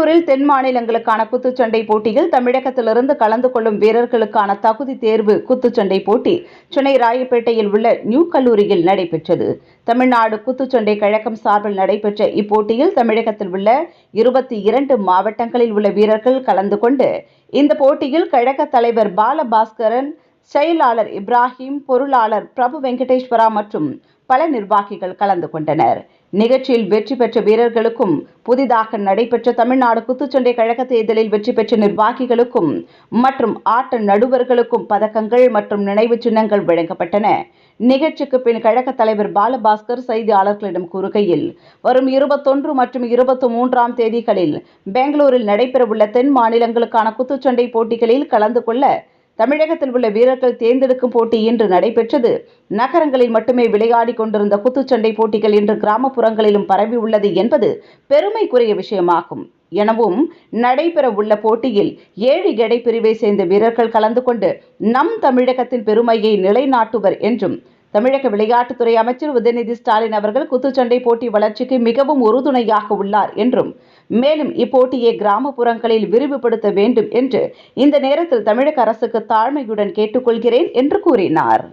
வேலூரில் தென் மாநிலங்களுக்கான குத்துச்சண்டை போட்டியில் தமிழகத்திலிருந்து கலந்து கொள்ளும் வீரர்களுக்கான தகுதி தேர்வு குத்துச்சண்டை போட்டி சென்னை ராயப்பேட்டையில் உள்ள நியூ கல்லூரியில் நடைபெற்றது. தமிழ்நாடு குத்துச்சண்டை கழகம் சார்பில் நடைபெற்ற இப்போட்டியில் தமிழகத்தில் உள்ள இருபத்தி இரண்டு மாவட்டங்களில் உள்ள வீரர்கள் கலந்து கொண்டு இந்த போட்டியில் கழக தலைவர் பாலபாஸ்கரன் செயலாளர் இப்ராஹிம் பொருளாளர் பிரபு வெங்கடேஸ்வரா மற்றும் பல நிர்வாகிகள் கலந்து கொண்டனர். நிகழ்ச்சியில் வெற்றி பெற்ற வீரர்களுக்கும் புதிதாக நடைபெற்ற தமிழ்நாடு குத்துச்சண்டை கழக தேர்தலில் வெற்றி பெற்ற நிர்வாகிகளுக்கும் மற்றும் ஆட்ட நடுவர்களுக்கும் பதக்கங்கள் மற்றும் நினைவு சின்னங்கள் வழங்கப்பட்டன. நிகழ்ச்சிக்கு பின் கழக தலைவர் பாலபாஸ்கர் செய்தியாளர்களிடம் கூறுகையில் வரும் இருபத்தொன்று மற்றும் இருபத்தி மூன்றாம் தேதிகளில் பெங்களூரில் நடைபெறவுள்ள தென் மாநிலங்களுக்கான குத்துச்சண்டை போட்டிகளில் கலந்து கொள்ள தமிழகத்தில் உள்ள வீரர்கள் தேர்ந்தெடுக்கும் போட்டி இன்று நடைபெற்றது. நகரங்களில் மட்டுமே விளையாடி கொண்டிருந்த குத்துச்சண்டை போட்டிகள் இன்று கிராமப்புறங்களிலும் பரவி உள்ளது என்பது பெருமைக்குரிய விஷயமாகும். எனவும் நடைபெற உள்ள போட்டியில் ஏழு எடை பிரிவை சேர்ந்த வீரர்கள் கலந்து கொண்டு நம் தமிழகத்தின் பெருமையை நிலைநாட்டுவர் என்றும் தமிழக விளையாட்டுத்துறை அமைச்சர் உதயநிதி ஸ்டாலின் அவர்கள் குத்துச்சண்டை போட்டி வளர்ச்சிக்கு மிகவும் உறுதுணையாக உள்ளார் என்றும் மேலும் இப்போட்டியை கிராமப்புறங்களில் விரிவுபடுத்த வேண்டும் என்று இந்த நேரத்தில் தமிழக அரசுக்கு தாழ்மையுடன் கேட்டுக்கொள்கிறேன் என்று கூறினார்.